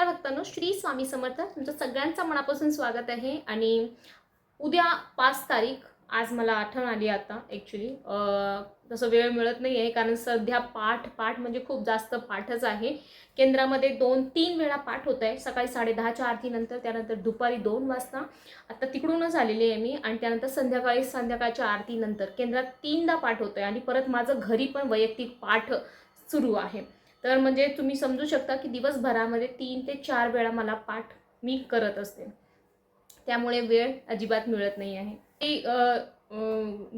नमस्कार भक्तांनो श्री स्वामी समर्थ. तुमचं सगळ्यांचं मनापासून स्वागत आहे. आणि उद्या पाच तारीख आज मला आठवण आली आता ॲक्च्युली तसं वेळ मिळत नाही आहे कारण सध्या पाठ पाठ म्हणजे खूप जास्त पाठच आहे. केंद्रामध्ये दोन तीन वेळा पाठ होत आहे सकाळी साडेदहाच्या आरतीनंतर त्यानंतर दुपारी दोन वाजता. आता तिकडूनच आलेली आहे मी. आणि त्यानंतर संध्याकाळी संध्याकाळच्या आरतीनंतर केंद्रात तीनदा पाठ होतो आहे आणि परत माझं घरी पण वैयक्तिक पाठ सुरू आहे. तर म्हणजे तुम्ही समजू शकता की दिवसभरामध्ये तीन ते चार वेळा मला पाठ मी करत असते. त्यामुळे वेळ अजिबात मिळत नाही आहे. ते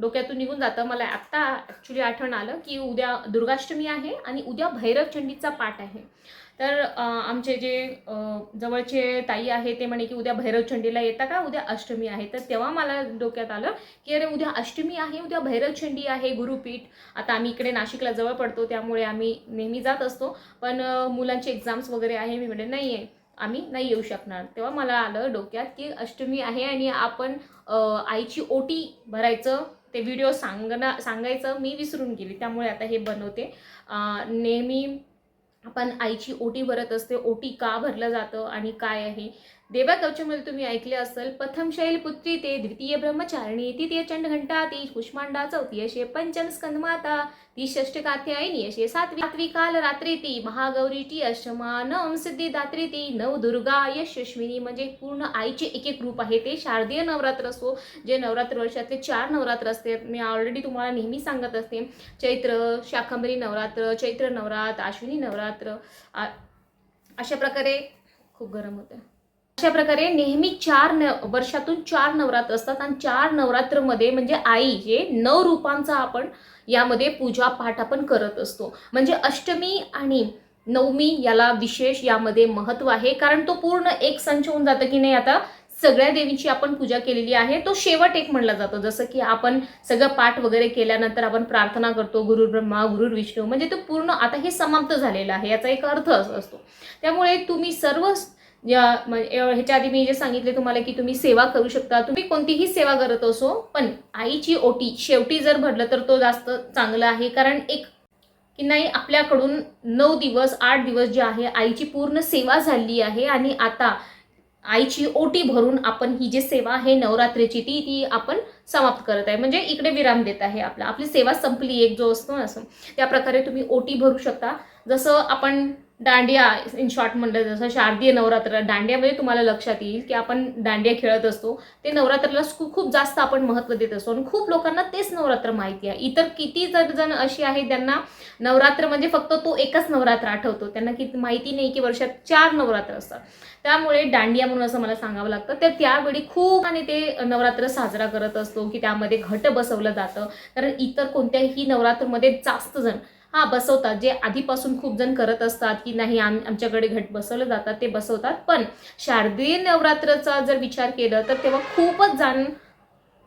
डोक्यातून निघून जातं. मला आत्ता ॲक्च्युली आठवण आलं की उद्या दुर्गाष्टमी आहे आणि उद्या भैरवचंडीचा पाठ आहे. तर आमचे जे जवळचे ताई आहे ते म्हणे की उद्या भैरवचंडीला येता का? उद्या अष्टमी आहे. तर तेव्हा मला डोक्यात आलं की अरे उद्या अष्टमी आहे उद्या भैरवचंडी आहे गुरुपीठ. आता आम्ही इकडे नाशिकला जवळ पडतो त्यामुळे आम्ही नेहमी जात असतो. पण मुलांचे एक्झाम्स वगैरे आहे मी म्हणजे नाही आहे आम्ही नाही येऊ शकणार. तेव्हा मला आलं डोक्यात की अष्टमी आहे आणि आपण आईची ओटी भरायचं ते व्हिडिओ सांगणं सांगायचं मी विसरून गेली. त्यामुळे आता हे बनवते. नेहमी आपण आईची ओटी भरत असते ओटी का भरलं जातं आणि काय आहे? देवाकवचमल तुम्ही ऐकले असेल प्रथम शैलपुत्री ते द्वितीय ब्रह्मचारिणी तृतीय चंडघंटा ती कुष्मांडा चौथी असे पंचम स्कंदमाता ती षष्ट कात्यायनी असे सातवी सातवी काल रात्री ती महागौरी ती अष्टमा नवम सिद्धी ती नव दुर्गा यशस्विनी म्हणजे पूर्ण आईचे एक एक रूप आहे ते शारदीय नवरात्र असो जे नवरात्र वर्षातले चार नवरात्र असते मी ऑलरेडी तुम्हाला नेहमी सांगत असते. चैत्र शाखंबरी नवरात्र चैत्र नवरात्र आश्विनी नवरात्र आ- अशा प्रकारे खूप गरम होतं. अशा प्रकारे नेहमी चार न वर्षातून चार नवरात्र असतात आणि चार नवरात्रमध्ये म्हणजे आई जे नऊ रूपांचा आपण यामध्ये पूजा पाठ आपण करत असतो. म्हणजे अष्टमी आणि नवमी याला विशेष यामध्ये महत्त्व आहे. कारण तो पूर्ण एक संच होऊन जातं की नाही आता सगळ्या देवीची आपण पूजा केलेली आहे. तो शेवट एक म्हणला जातो. जसं की आपण सगळं पाठ वगैरे केल्यानंतर आपण प्रार्थना करतो गुरु ब्रह्मा गुरुर विष्णू. म्हणजे तो पूर्ण आता हे समाप्त झालेलं आहे. याचा एक अर्थ असतो. त्यामुळे तुम्ही सर्व या ह्याच्या आधी मी जे सांगितले तुम्हाला की तुम्ही सेवा करू शकता. तुम्ही कोणतीही सेवा करत असो पण आईची ओटी शेवटी जर भरलं तर तो जास्त चांगला आहे. कारण एक की नाही आपल्याकडून नऊ दिवस आठ दिवस जे आहे आईची पूर्ण सेवा झाली आहे आणि आता आईची ओटी भरून आपण ही जी सेवा आहे नवरात्रीची ती ती आपण समाप्त करत आहे. म्हणजे इकडे विराम देत आहे आपला. आपली सेवा संपली एक जो असतो ना असं. त्या प्रकारे तुम्ही ओटी भरू शकता. जसं आपण दांडिया इन शॉर्ट म्हणलं जसं शारदीय नवरात्र दांडियामध्ये तुम्हाला लक्षात येईल की आपण दांडिया खेळत असतो. ते नवरात्राला खूप खूप जास्त आपण महत्त्व देत असतो. आणि खूप लोकांना तेच नवरात्र माहिती आहे. इतर किती जर जण अशी आहेत त्यांना नवरात्र म्हणजे फक्त तो एकच नवरात्र आठवतो. त्यांना किती माहिती नाही की वर्षात चार नवरात्र असतात. त्यामुळे दांडिया म्हणून असं मला सांगावं लागतं. तर त्यावेळी खूप आणि ते नवरात्र साजरा करत असतो की त्यामध्ये घट बसवलं जातं. कारण इतर कोणत्याही नवरात्रमध्ये जास्त जण हा बसवतात. जे आधीपासून खूप जण करत असतात की नाही आम आमच्याकडे घट बसवले जातात ते बसवतात. पण शारदीय नवरात्रचा जर विचार केला तर तेव्हा खूपच जण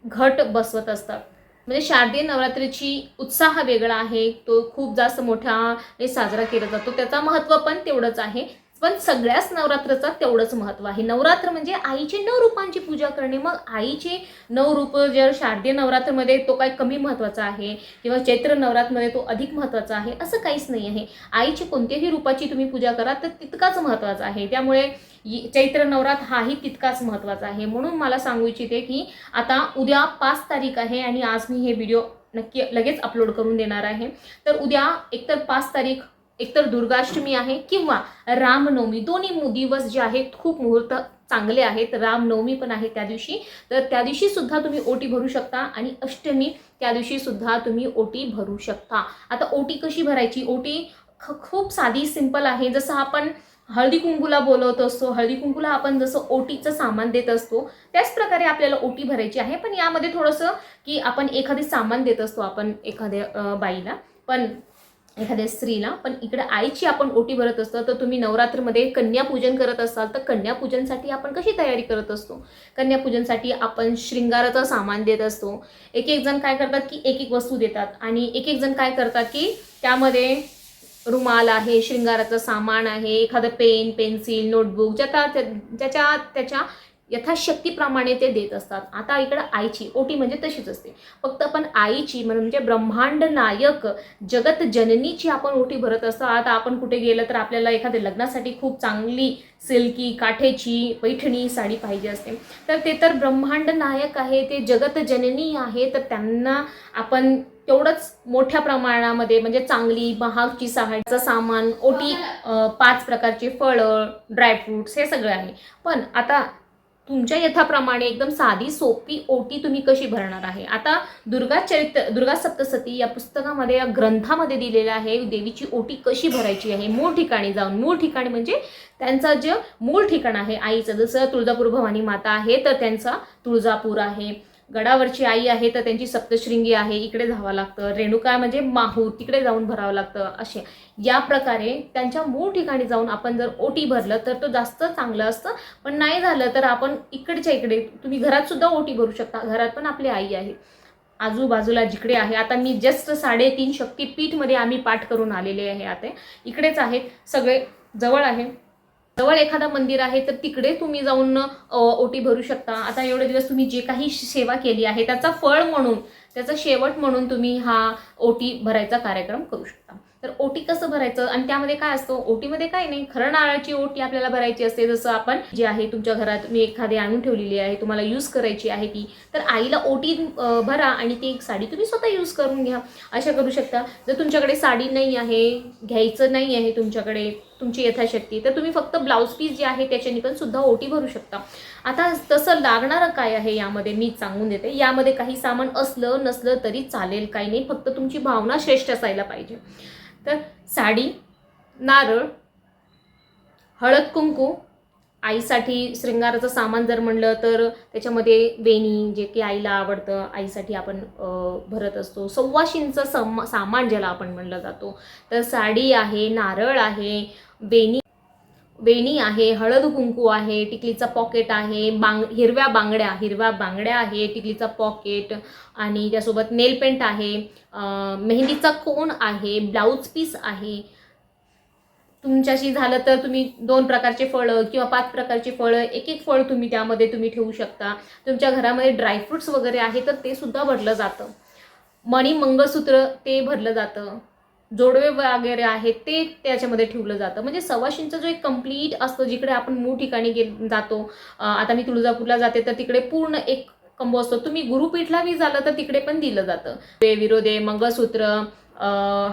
घट बसवत असतात. म्हणजे शारदीय नवरात्रीची उत्साह वेगळा आहे. तो खूप जास्त मोठ्याने साजरा केला जातो. त्याचा महत्त्व पण तेवढंच आहे. पण सगळ्याच नवरात्राचा तेवढंच महत्त्व आहे. नवरात्र म्हणजे आईचे नऊ रूपांची पूजा करणे. मग आईचे नऊ रूप जर शारदीय नवरात्रमध्ये तो काही कमी महत्त्वाचा आहे किंवा चैत्र नवरात्रमध्ये तो अधिक महत्त्वाचा आहे असं काहीच नाही आहे. आईची कोणत्याही रूपाची तुम्ही पूजा करा तर तितकाच महत्त्वाचा आहे. त्यामुळे चैत्र नवरात्र हाही तितकाच महत्त्वाचा आहे. म्हणून मला सांगू इच्छिते की आता उद्या पाच तारीख आहे आणि आज मी हे व्हिडिओ नक्की लगेच अपलोड करून देणार आहे. तर उद्या एकतर पाच तारीख एकतर दुर्गाष्टमी आहे किंवा रामनवमी. दोन्ही मु- दिवस जे आहेत खूप मुहूर्त चांगले आहेत. रामनवमी पण आहे त्या दिवशी. तर त्या दिवशी सुद्धा तुम्ही ओटी भरू शकता आणि अष्टमी त्या दिवशी सुद्धा तुम्ही ओटी भरू शकता. आता ओटी कशी भरायची? ओटी ख- खूप साधी सिंपल आहे. जसं आपण हळदी कुंकूला बोलवत असतो हळदी कुंकूला आपण जसं ओटीचं सामान देत असतो त्याच प्रकारे आपल्याला ओटी भरायची आहे. पण यामध्ये थोडंसं की आपण एखादे सामान देत असतो आपण एखाद्या बाईला. पण एखाद्या स्त्रीला पण इकडे आईची आपण ओटी भरत असतो तर तुम्ही नवरात्रमध्ये कन्यापूजन करत असाल तर कन्यापूजनसाठी आपण कशी तयारी करत असतो? कन्यापूजनसाठी आपण शृंगाराचं सामान देत असतो. एक एक जण काय करतात की एक एक वस्तू देतात आणि एक एक जण काय करतात की त्यामध्ये रुमाल आहे शृंगाराचं सामान आहे एखादं पेन पेन्सिल नोटबुक ज्याचा ज्याच्या त्याच्या यथाशक्तीप्रमाणे ते देत असतात. आता इकडं आईची ओटी म्हणजे तशीच असते. फक्त आपण आईची म्हणजे ब्रह्मांड नायक जगत जननीची आपण ओटी भरत असतो आता आपण कुठे गेलं तर आपल्याला एखाद्या लग्नासाठी खूप चांगली सिल्की काठेची पैठणी साडी पाहिजे असते. तर ते तर ब्रह्मांड नायक आहे ते जगत जननी आहे. तर त्यांना आपण तेवढंच मोठ्या प्रमाणामध्ये म्हणजे चांगली महागची साहायचं सामान ओटी पाच प्रकारचे फळं ड्रायफ्रुट्स हे सगळं आहे. पण आता तुमच्या यथाप्रमाणे एकदम साधी सोपी ओटी तुम्ही कशी भरणार आहे? आता दुर्गा चरित्र दुर्गा सप्तसती या पुस्तकामध्ये या ग्रंथामध्ये दिलेलं आहे देवीची ओटी कशी भरायची आहे? मूळ ठिकाणी जाऊन मूळ ठिकाणी म्हणजे त्यांचं जे मूळ ठिकाण आहे आईचं जसं तुळजापूर भवानी माता आहे तर त्यांचा तुळजापूर आहे. गडावरची आई आहे तर त्यांची सप्तशृंगी आहे इकडे जावं लागतं. रेणुका म्हणजे माहूर तिकडे जाऊन भरावं लागतं असे. या प्रकारे त्यांच्या मूळ ठिकाणी जाऊन आपण जर ओटी भरलं तर तो जास्त चांगलं असतं. पण नाही झालं तर आपण इकडच्या इकडे तुम्ही घरात सुद्धा ओटी भरू शकता. घरात पण आपली आई आहे. आजूबाजूला जिकडे आहे आता मी जस्ट साडेतीन शक्तीपीठमध्ये आम्ही पाठ करून आलेले आहे आता. इकडेच आहेत सगळे जवळ आहे. जवळ एखादा मंदिर आहे तर तिकडे तुम्ही जाऊन ओटी भरू शकता. आता एवढे दिवस तुम्ही जे काही सेवा केली आहे त्याचा फळ म्हणून त्याचा शेवट म्हणून तुम्ही हा ओटी भरायचा कार्यक्रम करू शकता. तर ओटी कसं भरायचं आणि त्यामध्ये काय असतं? ओटीमध्ये काय नाही खरं नारळाची ओटी आपल्याला भरायची असते. जसं आपण जे आहे तुमच्या घरात तुम्ही एखादी आणून ठेवलेली आहे तुम्हाला यूज करायची आहे ती तर आईला ओटी भरा आणि ती एक साडी तुम्ही स्वतः यूज करून घ्या. अशा करू शकता. जर तुमच्याकडे साडी नाही आहे घ्यायचं नाही आहे तुमच्याकडे तुमची यथाशक्ती. तर तुम्ही फक्त ब्लाऊज पीस जे आहे त्याच्याने पण सुद्धा ओटी भरू शकता. आता तसं लागणारं काय आहे यामध्ये? मी सांगून देते. यामध्ये काही सामान असलं नसलं तरी चालेल. काही नाही. फक्त तुमची भावना श्रेष्ठ असायला पाहिजे. तर साडी नारळ हळद कुंकू आईसाठी श्रृंगाराचं सामान जर म्हणलं तर त्याच्यामध्ये वेणी जे की आईला आवडतं आईसाठी आपण भरत असतो. सव्वाशींचं सम सामान ज्याला आपण म्हणलं जातो. तर साडी आहे नारळ आहे वेणी वेणी आहे हळद कुंकू आहे टिकलीचा पॉकेट आहे बांग हिरव्या बांगड्या हिरव्या बांगड्या आहे टिकलीचा पॉकेट आणि त्यासोबत नेल पेंट आहे. मेहंदीचा कोण आहे? ब्लाऊज पीस आहे. तुमच्याशी झालं तर तुम्ही दोन प्रकारचे फळं किंवा पाच प्रकारचे फळं एक एक फळ तुम्ही त्यामध्ये तुम्ही ठेवू शकता. तुमच्या घरामध्ये ड्रायफ्रुट्स वगैरे आहे तर ते सुद्धा भरलं जातं. मणी मंगळसूत्र ते भरलं जातं. जोडवे वगैरे आहेत ते त्याच्यामध्ये ठेवलं जातं. म्हणजे सवाशींचं जो एक कंप्लीट असतं जिकडे आपण मूळ ठिकाणी गे जातो आता मी तुळजापूरला जाते तर तिकडे पूर्ण एक कंबो असतो. तुम्ही गुरुपीठला बी झालं तर तिकडे पण दिलं जातं. वे विरोधे मंगळसूत्र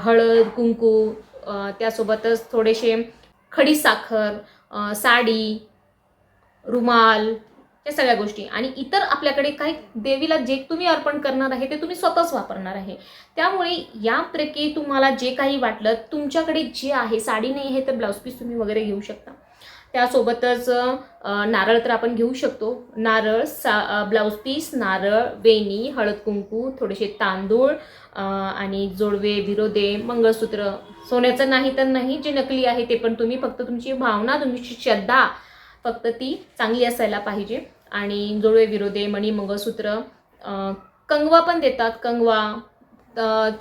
हळद कुंकू त्यासोबतच थोडेसे खडीसाखर साडी रुमाल या सगळ्या गोष्टी. आणि इतर आपल्याकडे काही देवीला जे तुम्ही अर्पण करणार आहे ते तुम्ही स्वतःच वापरणार आहे. त्यामुळे यापैकी तुम्हाला जे काही वाटलं तुमच्याकडे जे आहे साडी नाही आहे तर ब्लाऊज पीस तुम्ही वगैरे घेऊ शकता. त्यासोबतच नारळ तर आपण घेऊ शकतो. नारळ सा ब्लाऊज पीस नारळ वेणी हळद कुंकू थोडेसे तांदूळ आणि जोडवे विरोधे मंगळसूत्र. सोन्याचं नाही तर नाही जे नकली आहे ते पण तुम्ही फक्त तुमची भावना तुमची श्रद्धा फक्त ती चांगली असायला पाहिजे. आणि जोडवे विरोधे मणी मंगळसूत्र कंगवा पण देतात. कंगवा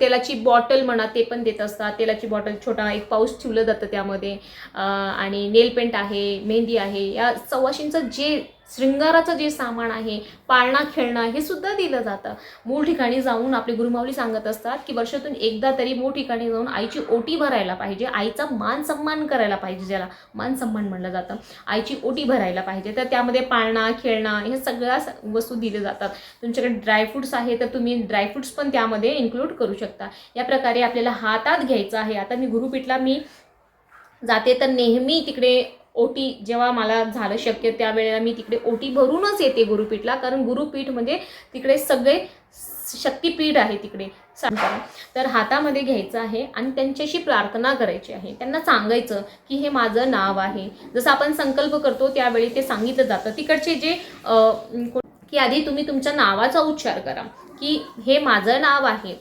तेलाची बॉटल म्हणा ते पण देत असतात. तेलाची बॉटल छोटा एक पाऊस ठेवलं जातं त्यामध्ये. आणि नेल पेंट आहे मेहंदी आहे. या सव्वाशींचं जे शृंगाराचं जे सामान आहे पाळणा खेळणं हे सुद्धा दिलं जातं. मूळ ठिकाणी जाऊन आपली गुरुमावली सांगत असतात की वर्षातून एकदा तरी मूळ ठिकाणी जाऊन आईची ओटी भरायला पाहिजे. आईचा मान सन्मान करायला पाहिजे ज्याला मान सन्मान म्हणलं जातं. आईची ओटी भरायला पाहिजे. तर त्यामध्ये पाळणा खेळणं ह्या सगळ्या स- वस्तू दिल्या जातात. तुमच्याकडे ड्रायफ्रुट्स आहे तर तुम्ही ड्रायफ्रुट्स पण त्यामध्ये इन्क्लूड करू शकता. या प्रकारे आपल्याला हातात घ्यायचं आहे. आता मी गुरुपीठला मी जाते तर नेहमी तिकडे ओटी जेव्हा मला झालं शक्य त्यावेळेला मी तिकडे ओटी भरूनच येते गुरुपीठला कारण गुरुपीठ म्हणजे तिकडे सगळे शक्तीपीठ आहे तिकडे. सांगताना तर हातामध्ये घ्यायचं आहे आणि त्यांच्याशी प्रार्थना करायची आहे. त्यांना सांगायचं की हे माझं नाव आहे. जसं आपण संकल्प करतो त्यावेळी ते सांगितलं जातं. तिकडचे जे की आधी तुम्ही तुमच्या नावाचा उच्चार करा. की हे माझं नाव आहे.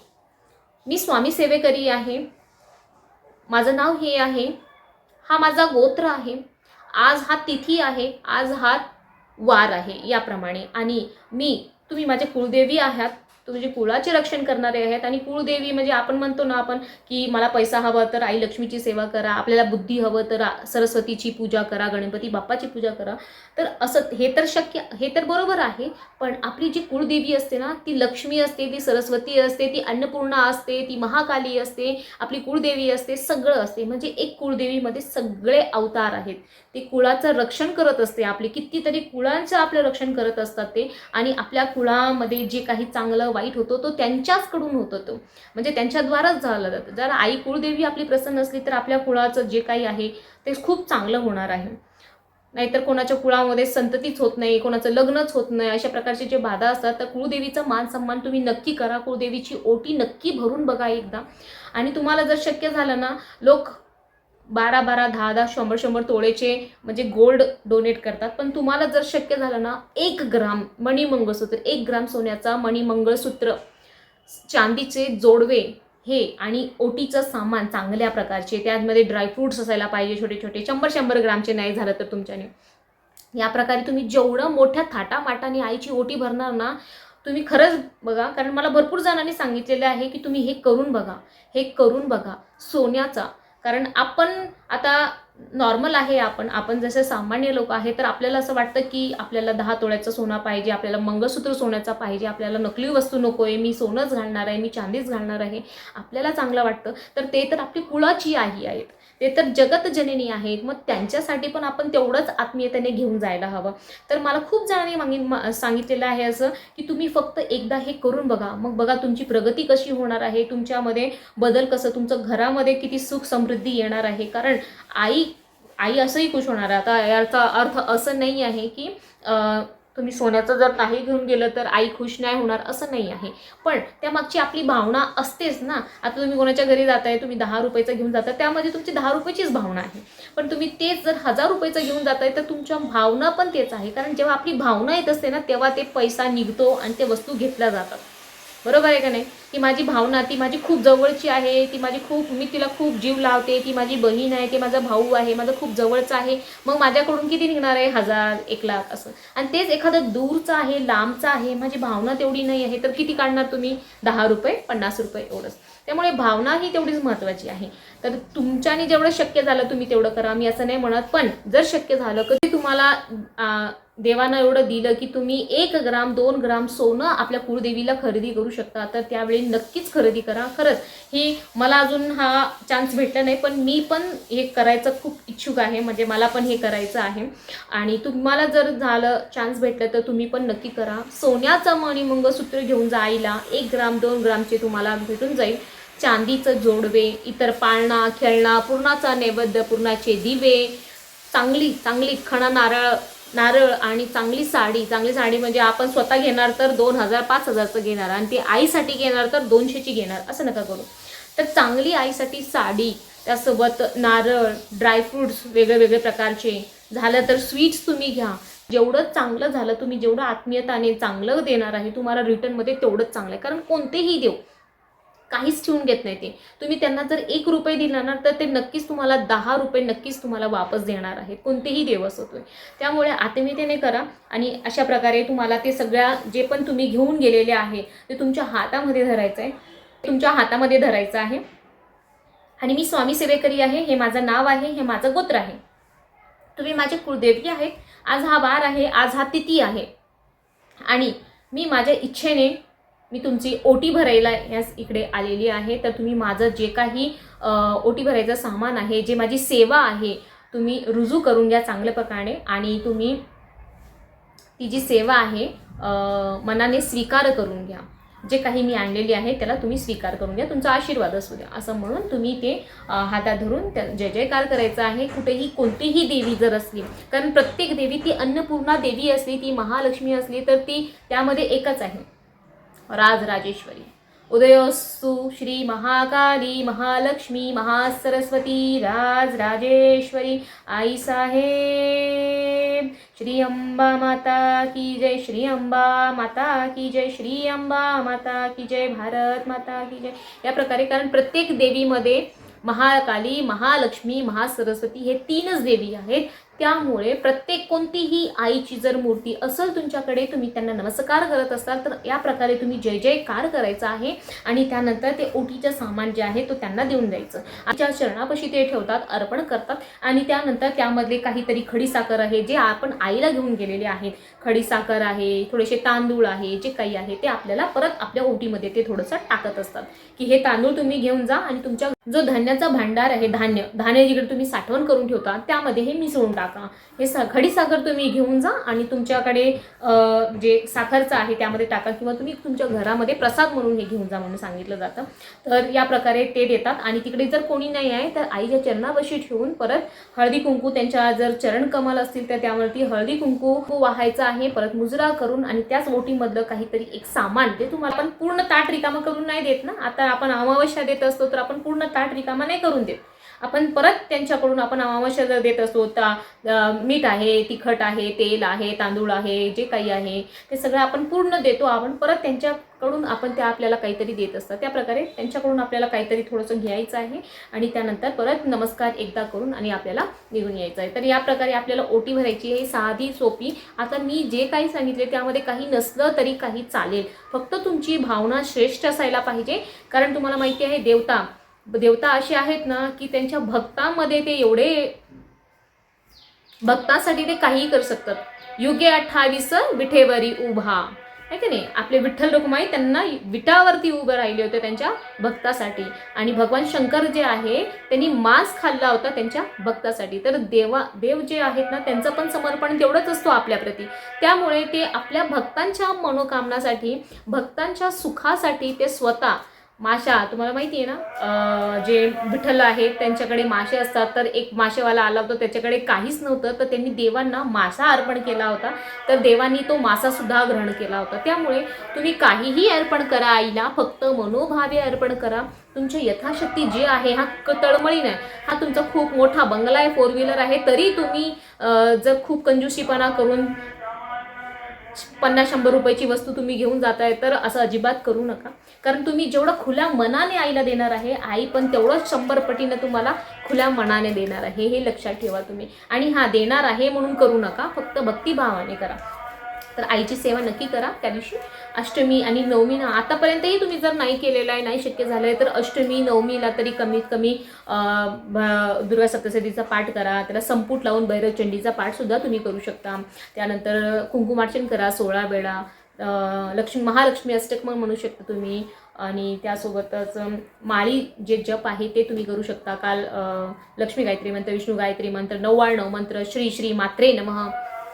मी स्वामी सेवेकरी आहे. माझं नाव हे आहे. हा माझा गोत्र आहे. आज हा तिथी आहे आज हा वार आहे याप्रमाणे. आणि मी तुम्ही माझे कुलदेवी आहात तुमचे म्हणजे कुळाचे रक्षण करणारे आहेत आणि कुळदेवी म्हणजे आपण म्हणतो ना आपण की मला पैसा हवा तर आई लक्ष्मीची सेवा करा आपल्याला बुद्धी हवं तर सरस्वतीची पूजा करा गणपती बाप्पाची पूजा करा. तर असं हे तर शक्य हे तर बरोबर आहे पण आपली जी कुळदेवी असते ना ती लक्ष्मी असते ती सरस्वती असते ती अन्नपूर्णा असते ती महाकाली असते आपली कुळदेवी असते सगळं असते. म्हणजे एक कुळदेवीमध्ये सगळे अवतार आहेत. ते कुळाचं रक्षण करत असते आपले. कितीतरी कुळांचं आपलं रक्षण करत असतात ते. आणि आपल्या कुळामध्ये जे काही चांगलं वाईट होतो तो त्यांच्याचकडून होतो तो. म्हणजे त्यांच्याद्वाराच झालं जातं. जर आई कुळदेवी आपली प्रसन्न असली तर आपल्या कुळाचं जे काही आहे ते खूप चांगलं होणार आहे. नाहीतर कोणाच्या कुळामध्ये संततीच होत नाही कोणाचं लग्नच होत नाही अशा प्रकारचे जे बाधा असतात तर कुळदेवीचा मान सन्मान तुम्ही नक्की करा. कुळदेवीची ओटी नक्की भरून बघा एकदा. आणि तुम्हाला जर शक्य झालं ना लोक बारा बारा दहा दहा शंभर शंभर तोळेचे म्हणजे गोल्ड डोनेट करतात. पण तुम्हाला जर शक्य झालं ना एक ग्राम मणिमंगळसूत्र एक ग्राम सोन्याचा मणिमंगळसूत्र चांदीचे जोडवे हे आणि ओटीचं सामान चांगल्या प्रकारचे त्यामध्ये ड्रायफ्रुट्स असायला पाहिजे छोटे छोटे शंभर शंभर ग्रामचे नाही झालं तर तुमच्याने. या प्रकारे तुम्ही जेवढं मोठ्या थाटामाटाने आईची ओटी भरणार ना तुम्ही खरंच बघा कारण मला भरपूर जणांनी सांगितलेलं आहे की तुम्ही हे करून बघा हे करून बघा सोन्याचा कारण आपण आता नॉर्मल आहे आपण. आपण जसे सामान्य लोक आहे तर आपल्याला असं वाटतं की आपल्याला दहा तोळ्याचं सोनं पाहिजे आपल्याला मंगळसूत्र सोन्याचा पाहिजे आपल्याला नकली वस्तू नको आहे मी सोनंच घालणार आहे मी चांदीच घालणार आहे. आपल्याला चांगलं वाटतं. तर ते तर आपली कुळाची आई आहेत. ते तर जगत जननी आहेत. मग त्यांच्यासाठी पण आपण तेवढंच आत्मीयतेने घेऊन जायला हवं. तर मला खूप जणांनी मागित मा- सांगितलेलं आहे असं की तुम्ही फक्त एकदा हे करून बघा. मग बघा तुमची प्रगती कशी होणार आहे तुमच्यामध्ये बदल कसं तुमचं घरामध्ये किती सुख समृद्धी येणार आहे. कारण आई आई असंही खुश होणार आहे. आता याचा अर्थ असं नाही आहे की तुम्ही सोन्याचं जर नाही घेऊन गेलं तर आई खुश नाही होणार असं नाही आहे. पण त्यामागची आपली भावना असतेच ना. आता तुम्ही कोणाच्या घरी जाताय तुम्ही दहा रुपयाचं घेऊन जाता त्यामध्ये तुमची दहा रुपयाचीच भावना आहे. पण तुम्ही तेच जर हजार रुपयाचं घेऊन जाताय तर तुमच्या भावना पण तेच आहे. कारण जेव्हा आपली भावना येत असते ना तेव्हा ते पैसा निघतो आणि ते वस्तू घेतल्या जातात. बरोबर आहे का नाही? ती माझी भावना ती माझी खूप जवळची आहे ती माझी खूप मी तिला खूप जीव लावते ती माझी बहीण आहे ती माझा भाऊ आहे माझं खूप जवळचं आहे. मग माझ्याकडून किती निघणार आहे? हजार एक लाख असं. आणि तेच एखादं दूरचं आहे लांबचं आहे माझी भावना तेवढी नाही आहे तर किती काढणार तुम्ही? दहा रुपये पन्नास रुपये एवढंच. त्यामुळे भावना ही तेवढीच महत्त्वाची आहे. तर तुमच्याने जेवढं शक्य झालं तुम्ही तेवढं करा. मी असं नाही म्हणत पण जर शक्य झालं कधी तुम्हाला देवानं एवढं दिलं की तुम्ही एक ग्राम दोन ग्राम सोनं आपल्या कुळदेवीला खरेदी करू शकता. तर त्यावेळी नक्कीच खरेदी करा. खरंच ही मला अजून हा चान्स भेटला नाही पण मी पण हे करायचं खूप इच्छुक आहे. म्हणजे मला पण हे करायचं आहे. आणि तुम्हाला जर झालं चान्स भेटलं तर तुम्ही पण नक्की करा. सोन्याचं मणिमंगसूत्र घेऊन जा आईला. एक ग्राम दोन ग्रामचे तुम्हाला भेटून जाईल. चांदीचं जोडवे इतर पाळणा खेळणा पूर्णाचा नैवेद्य पूर्णाचे दिवे चांगली चांगली खणा नारळ नारळ आणि चांगली साडी चांगली साडी म्हणजे आपण स्वतः घेणार तर दोन हजार पाच हजारचं घेणार आणि ती आईसाठी घेणार तर दोनशेची घेणार असं नका करू. तर चांगली आईसाठी साडी त्यासोबत नारळ ड्रायफ्रुट्स वेगळे वेगळे प्रकारचे झालं तर स्वीट्स तुम्ही घ्या. जेवढं चांगलं झालं तुम्ही जेवढं आत्मीयताने चांगलं देणार आहे तुम्हाला रिटर्नमध्ये तेवढंच चांगलं आहे. कारण कोणतेही देऊ काहीच ठेवून घेत नाही ते. तुम्ही त्यांना जर एक रुपये दिला ना तर ते नक्कीच तुम्हाला दहा रुपये नक्कीच तुम्हाला वापस देणार आहेत कोणतेही देव असो तुम्ही त्यामुळे आत्मीयतेने करा आणि अशा प्रकारे तुम्हाला ते सगळ्या जे पण तुम्ही घेऊन गेलेले आहे ते तुमच्या हातामध्ये धरायचं आहे तुमच्या हातामध्ये धरायचं आहे. आणि मी स्वामी सेवेकरी आहे हे माझं नाव आहे हे माझं गोत्र आहे. तुम्ही माझे कुळदेवी आहेत. आज हा वार आहे आज हा तिथी आहे. आणि मी माझ्या इच्छेने मी तुमची ओटी भरायला यास इकडे आलेली आहे. तर तुम्ही माझं जे काही ओटी भरायचं सामान आहे जे माझी सेवा आहे तुम्ही रुजू करून घ्या चांगल्या प्रकारे. आणि तुम्ही ती जी सेवा आहे मनाने स्वीकार करून घ्या. जे काही मी आणलेली आहे त्याला तुम्ही स्वीकार करून घ्या. तुमचा आशीर्वाद असू द्या. असं म्हणून तुम्ही ते हातात धरून त्या जय जयकार करायचा आहे. कुठेही कोणतीही देवी जर असली कारण प्रत्येक देवी ती अन्नपूर्णा देवी असली ती महालक्ष्मी असली तर ती त्यामध्ये एकच आहे. राजराजेश्वरी। उदयोस्तु श्री महाकाली महालक्ष्मी महासरस्वती राज राजेश्वरी आई साहेब। श्री अंबा माता की जय श्री अंबा माता की जय श्री अंबा माता की जय भारत माता की जय। या प्रकारे कारण प्रत्येक देवीमध्ये महाकाली महालक्ष्मी महासरस्वती हे तीनच देवी आहेत. त्यामुळे प्रत्येक कोणतीही आईची जर मूर्ती असेल तुमच्याकडे तुम्ही त्यांना नमस्कार करत असाल तर या प्रकारे तुम्ही जय जयकार करायचा आहे आणि त्यानंतर ते ओटीचं सामान जे आहे तो त्यांना देऊन द्यायचं. आमच्या चरणापाशी ते ठेवतात अर्पण करतात आणि त्यानंतर त्यामधले काहीतरी खडीसाखर आहे जे आपण आईला घेऊन गेलेले आहेत. खडीसाखर आहे थोडेसे तांदूळ आहे जे काही आहे ते आपल्याला परत आपल्या ओटीमध्ये ते थोडंसं टाकत असतात. की हे तांदूळ तुम्ही घेऊन जा आणि तुमच्या जो धान्याचा भांडार आहे धान्य धान्य जिकडे तुम्ही साठवण करून ठेवता त्यामध्ये हे मिसळून टाका. हे सा खडीसाखर तुम्ही घेऊन जा आणि तुमच्याकडे जे साखरचं आहे त्यामध्ये टाका किंवा तुम्ही तुमच्या घरामध्ये प्रसाद म्हणून हे घेऊन जा म्हणून सांगितलं जातं. तर या प्रकारे ते देतात आणि तिकडे जर कोणी नाही आहे तर आईच्या चरणावशी ठेवून परत हळदी कुंकू त्यांच्या जर चरण कमल असतील तर त्यावरती हळदी कुंकू वाहायचं आहे परत मुजरा करून आणि त्याच ओटीमधलं काहीतरी एक सामान ते तुम्हाला आपण पूर्ण ताट रिकामा करून नाही देत ना? आता आपण अमावस्या देत असतो तर आपण पूर्ण ताट रिकामा नाही करून देत. आपण परत त्यांच्याकडून आपण अमावस्या जर देत असतो तर मीठ आहे तिखट आहे तेल आहे तांदूळ आहे जे काही आहे ते सगळं आपण पूर्ण देतो आपण परत त्यांच्याकडून आपण त्या आपल्याला काहीतरी देत असतात. त्या प्रकारे त्यांच्याकडून आपल्याला काहीतरी थोडंसं घ्यायचं आहे आणि त्यानंतर परत नमस्कार एकदा करून आणि आपल्याला निघून यायचं आहे. तर या प्रकारे आपल्याला ओटी भरायची आहे साधी सोपी. आता मी जे काही सांगितले त्यामध्ये काही नसलं तरी काही चालेल. फक्त तुमची भावना श्रेष्ठ असायला पाहिजे. कारण तुम्हाला माहिती आहे देवता देवता असे आहेत ना की त्यांच्या भक्तामध्ये ते एवढे भक्तासाठी ते काहीही करू शकतात. युगे अठ्ठावीस विठेवरी उभा. आहे की नाही? आपले विठ्ठल रुक्माई त्यांना विटावरती उभे राहिले होते त्यांच्या भक्तासाठी. आणि भगवान शंकर जे आहे त्यांनी मांस खाल्ला होता त्यांच्या भक्तासाठी. तर देवा देव जे आहेत ना त्यांचं पण समर्पण तेवढंच असतो आपल्याप्रती त्यामुळे ते आपल्या भक्तांच्या मनोकामनासाठी भक्तांच्या सुखासाठी ते स्वतः माशा तुम्हाला माहिती आहे ना जे विठ्ठल आहेत त्यांच्याकडे मासे असतात. तर एक मासेवाला आला होता त्याच्याकडे काहीच नव्हतं. तर त्यांनी देवांना मासा अर्पण केला होता. तर देवांनी तो मासा सुद्धा ग्रहण केला होता. त्यामुळे तुम्ही काहीही अर्पण करा आईला. फक्त मनोभावे अर्पण करा. तुमची यथाशक्ती जे आहे हा क- तळमळी नाही हा तुमचा खूप मोठा बंगला आहे फोर व्हीलर आहे. तरी तुम्ही जर खूप कंजुशीपणा करून पन्नास शंभर रुपयाची वस्तू तुम्ही घेऊन जाताय तर असं अजिबात करू नका. कारण तुम्ही जेवढं खुल्या मनाने आईला देणार आहे आई पण तेवढंच शंभर पटीनं तुम्हाला खुल्या मनाने देणार आहे हे लक्षात ठेवा तुम्ही. आणि हा देणार आहे म्हणून करू नका फक्त भक्तिभावाने करा. तर आईची सेवा नक्की करा त्या दिवशी. अष्टमी आणि नवमी ना आतापर्यंतही तुम्ही जर नाही केलेलं आहे नाही शक्य झालं आहे तर अष्टमी नवमीला तरी कमीत कमी दुर्गा सप्तशतीचा पाठ करा. त्याला संपूट लावून भैरवचंडीचा पाठसुद्धा तुम्ही करू शकता. त्यानंतर कुंकुमार्चन करा सोळा वेळा. लक्ष्मी महालक्ष्मी अष्टक पण म्हणू शकता तुम्ही. आणि त्यासोबतच माळी जे जप आहे ते तुम्ही करू शकता. काल लक्ष्मी गायत्री मंत्र विष्णू गायत्री मंत्र नव्याण्णव मंत्र श्री श्री मात्रे नमः.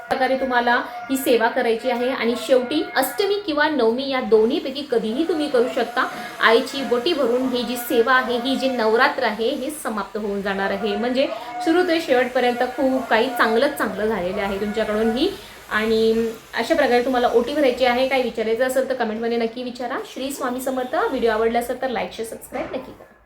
प्रकारे तुम्हाला ही सेवा करायची आहे. आणि शेवटी अष्टमी किंवा नवमी या दोन्हीपैकी कधीही तुम्ही करू शकता. आईची बोटी भरून ही जी सेवा आहे ही जी नवरात्र आहे हे समाप्त होऊन जाणार आहे. म्हणजे सुरू ते शेवटपर्यंत खूप काही चांगलंच चांगलं झालेलं आहे तुमच्याकडून ही. आणि अशा प्रकारे तुम्हाला ओटी भरायची आहे. काय विचारायचं असेल तर कमेंटमध्ये नक्की विचारा. श्री स्वामी समर्थ. व्हिडिओ आवडला असेल तर लाईक शेअर सबस्क्राईब नक्की करा.